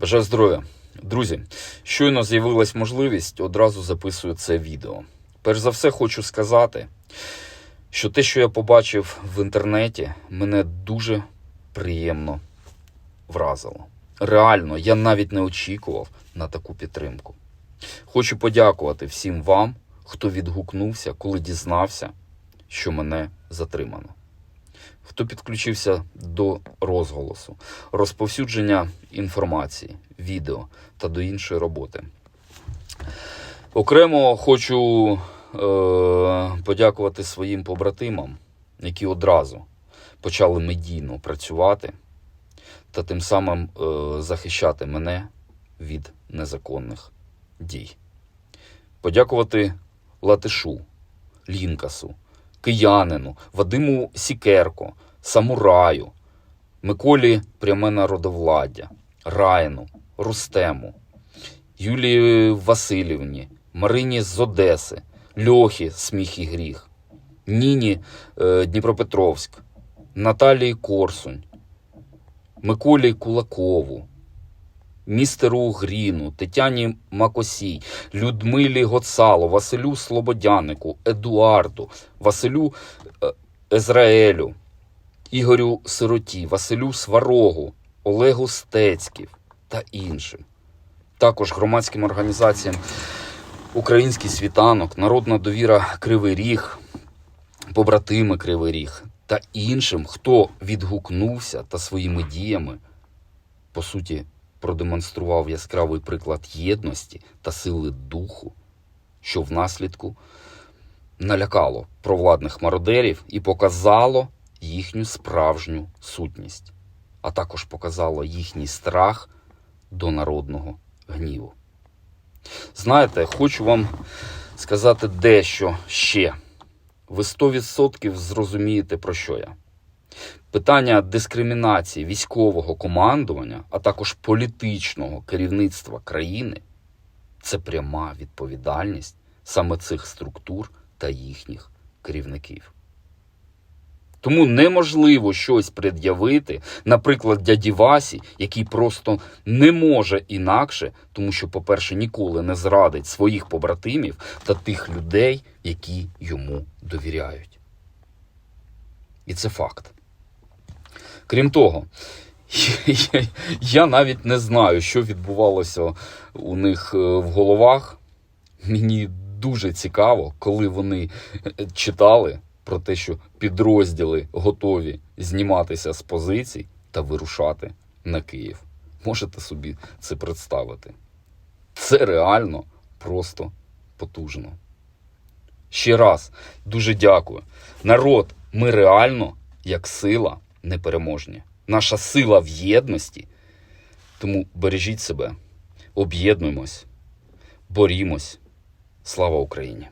Бажаю здоров'я. Друзі, щойно з'явилась можливість, одразу записую це відео. Перш за все, хочу сказати, що те, що я побачив в інтернеті, мене дуже приємно вразило. Реально, я навіть не очікував на таку підтримку. Хочу подякувати всім вам, хто відгукнувся, коли дізнався, що мене затримано. Хто підключився до розголосу, розповсюдження інформації, відео та до іншої роботи. Окремо хочу е, подякувати своїм побратимам, які одразу почали медійно працювати та тим самим е, захищати мене від незаконних дій. Подякувати Латишу, Лінкасу, Киянину, Вадиму Сікерко, Самураю, Миколі Пряме народовладдя, Райну, Рустему, Юлії Васильівні, Марині з Одеси, Льохі Сміх і Гріх, Ніні е, Дніпропетровськ, Наталії Корсунь, Миколі Кулакову, містеру Гріну, Тетяні Макосій, Людмилі Гоцало, Василю Слободянику, Едуарду, Василю е, Езраелю, Ігорю Сироті, Василю Сварогу, Олегу Стецьків та іншим. Також громадським організаціям Український світанок, Народна довіра Кривий Ріг, побратими Кривий Ріг та іншим, хто відгукнувся та своїми діями, по суті, продемонстрував яскравий приклад єдності та сили духу, що внаслідку налякало провладних мародерів і показало їхню справжню сутність, а також показало їхній страх до народного гніву. Знаєте, хочу вам сказати дещо ще. Ви 100% зрозумієте, про що я. Питання дискримінації військового командування, а також політичного керівництва країни це пряма відповідальність саме цих структур та їхніх керівників. Тому неможливо щось пред'явити, наприклад, дяді Васі, який просто не може інакше, тому що, по-перше, ніколи не зрадить своїх побратимів та тих людей, які йому довіряють. І це факт. Крім того, я навіть не знаю, що відбувалося у них е, в головах. Мені дуже цікаво, коли вони е, читали про те, що підрозділи готові зніматися з позицій та вирушати на Київ. Можете собі це представити? Це реально просто потужно. Ще раз дуже дякую. Народ, ми реально, як сила, непереможні. Наша сила в єдності. Тому бережіть себе, об'єднуємось, борімось. Слава Україні!